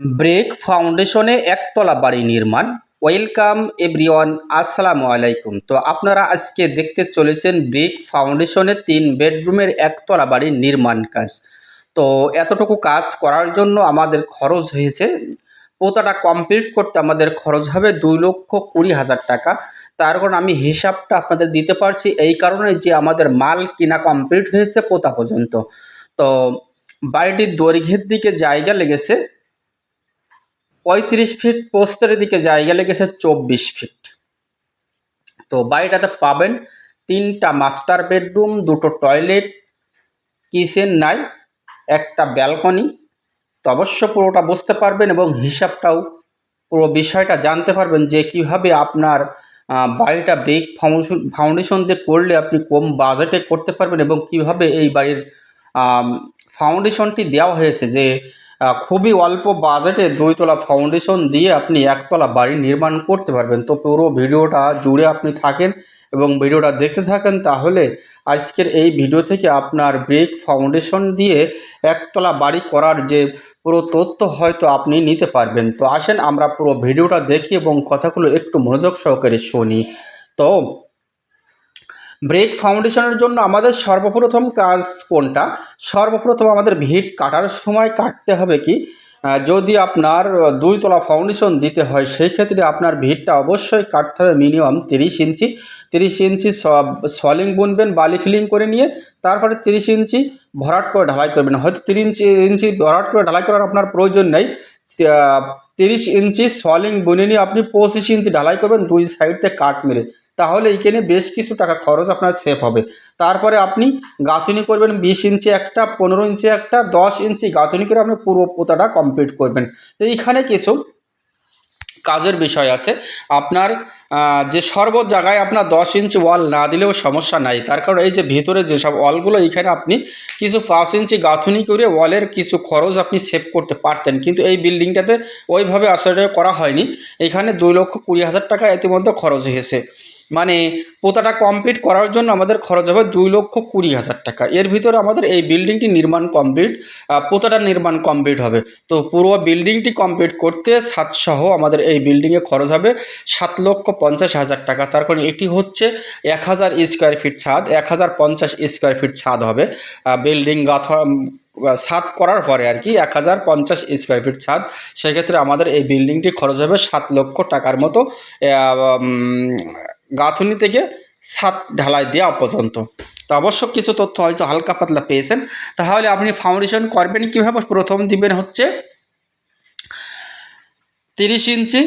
Break ফাউন্ডেশনে একতলা বাড়ি নির্মাণ। ওয়েলকাম এভরিওয়ান, আসসালামু আলাইকুম। তো আপনারা আজকে দেখতে চলেছেন ব্রেক ফাউন্ডেশনে তিন বেডরুমের একতলা বাড়ির নির্মাণ কাজ। তো এতটুকু কাজ করার জন্য আমাদের খরচ হয়েছে। পোতাটা কমপ্লিট করতে আমাদের খরচ হবে দুই লক্ষ কুড়ি হাজার টাকা। তার কারণ আমি হিসাবটা আপনাদের দিতে পারছি, এই কারণে যে আমাদের মাল কিনা কমপ্লিট হয়েছে পোতা পর্যন্ত। তো বাড়িটির দৈর্ঘ্যের দিকে জায়গা লেগেছে। পঁয়ত্রিশ ফিট পোস্তের দিকে জায়গা লেগেছে চব্বিশ ফিট তো বাড়িটাতে পাবেন তিনটা মাস্টার বেডরুম দুটো টয়লেট কিচেন নাই, একটা ব্যালকনি তো অবশ্য পুরোটা বুঝতে পারবেন এবং হিসাবটাও পুরো বিষয়টা জানতে পারবেন যে কীভাবে আপনার বাড়িটা ব্রেক ফাউন্ডেশন ফাউন্ডেশন দিয়ে করলে আপনি কম বাজেটে করতে পারবেন এবং কীভাবে এই বাড়ির ফাউন্ডেশনটি দেওয়া হয়েছে যে খুবই অল্প বাজেটে দুইতলা ফাউন্ডেশন দিয়ে আপনি একতলা বাড়ি নির্মাণ করতে পারবেন। তো পুরো ভিডিওটা জুড়ে আপনি থাকেন এবং ভিডিওটা দেখতে থাকেন, তাহলে আজকের এই ভিডিও থেকে আপনার ব্রেক ফাউন্ডেশন দিয়ে একতলা বাড়ি করার যে পুরো তথ্য হয়তো আপনি নিতে পারবেন। তো আসেন, আমরা পুরো ভিডিওটা দেখি এবং কথাগুলো একটু মনোযোগ সহকারে শুনি। তো ব্রেক ফাউন্ডেশনের জন্য আমাদের সর্বপ্রথম কাজ কোনটা? সর্বপ্রথম আমাদের ভিট কাটার সময় কাটতে হবে কি? যদি আপনার দুই তলা ফাউন্ডেশন দিতে হয় সেই ক্ষেত্রে আপনার ভিটটা অবশ্যই কাটতে হবে মিনিমাম তিরিশ ইঞ্চি। তিরিশ ইঞ্চি সলিং বুনবেন, বালি ফিলিং করে নিয়ে তারপরে তিরিশ ইঞ্চি ভরাট করে ঢালাই করবেন। হয়তো তিরিশ ইঞ্চি ইঞ্চি ভরাট করে ঢালাই করার আপনার প্রয়োজন নেই। তিরিশ ইঞ্চি সলিং বুনে নিয়ে আপনি পঁচিশ ইঞ্চি ঢালাই করবেন, দুই সাইডতে কাট মেরে। তাহলে এইখানে বেশ কিছু টাকা খরচ আপনার সেভ হবে। তারপরে আপনি গাঁথুনি করবেন বিশ ইঞ্চি একটা, পনেরো ইঞ্চি একটা, দশ ইঞ্চি গাঁথুনি করে আপনি পুরো পোতাটা কমপ্লিট করবেন। তো এইখানে কিছু কাজের বিষয় আছে। আপনার যে সর্ব জায়গায় আপনার দশ ইঞ্চি ওয়াল না দিলেও সমস্যা নাই। তার কারণ এই যে ভিতরে যেসব ওয়ালগুলো এইখানে আপনি কিছু পাঁচ ইঞ্চি গাঁথুনি করে ওয়ালের কিছু খরচ আপনি সেভ করতে পারতেন। কিন্তু এই বিল্ডিংটাতে ওইভাবে আসলে করা হয়নি। এখানে দুই লক্ষ কুড়ি হাজার টাকা ইতিমধ্যে খরচ হয়েছে। মানে পোতাটা কমপ্লিট করার জন্য আমাদের খরচ হবে দুই লক্ষ কুড়ি হাজার টাকা। এর ভিতরে আমাদের এই বিল্ডিংটি নির্মাণ কমপ্লিট পোতাটা নির্মাণ কমপ্লিট হবে। তো পুরো বিল্ডিংটি কমপ্লিট করতে সাতসহ আমাদের এই বিল্ডিংয়ে খরচ হবে সাত লক্ষ পঞ্চাশ হাজার টাকা। তার কারণ এটি হচ্ছে এক হাজার স্কোয়ার ফিট ছাদ, এক হাজার পঞ্চাশ স্কোয়ার ফিট ছাদ হবে। বিল্ডিং গাথা ছাদ করার পরে আর কি এক হাজার পঞ্চাশ স্কোয়ার ফিট ছাদ, সেক্ষেত্রে আমাদের এই বিল্ডিংটি খরচ হবে সাত লক্ষ টাকার মতো গাঁথুনি থেকে ছাদ ঢালাই দেওয়া পর্যন্ত। তো অবশ্য কিছু তথ্য হয়তো হালকা পাতলা পেয়েছেন। তাহলে আপনি ফাউন্ডেশন করবেন কীভাবে? প্রথম দিবেন হচ্ছে তিরিশ ইঞ্চি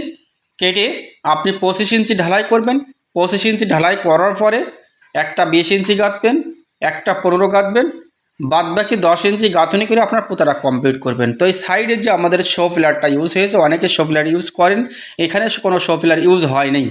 কেটে আপনি পঁচিশ ইঞ্চি ঢালাই করবেন। পঁচিশ ইঞ্চি ঢালাই করার পরে একটা বিশ ইঞ্চি গাঁথবেন, একটা পনেরো গাঁথবেন বাদ বাকি দশ ইঞ্চি গাঁথনি করে আপনার পোতাটা কমপ্লিট করবেন। তো এই সাইডে যে আমাদের শো ফিলারটা ইউজ হয়েছে, অনেকে শো ফিলার ইউজ করেন, এখানে কোনো শো ফিলার ইউজ হয় নাই।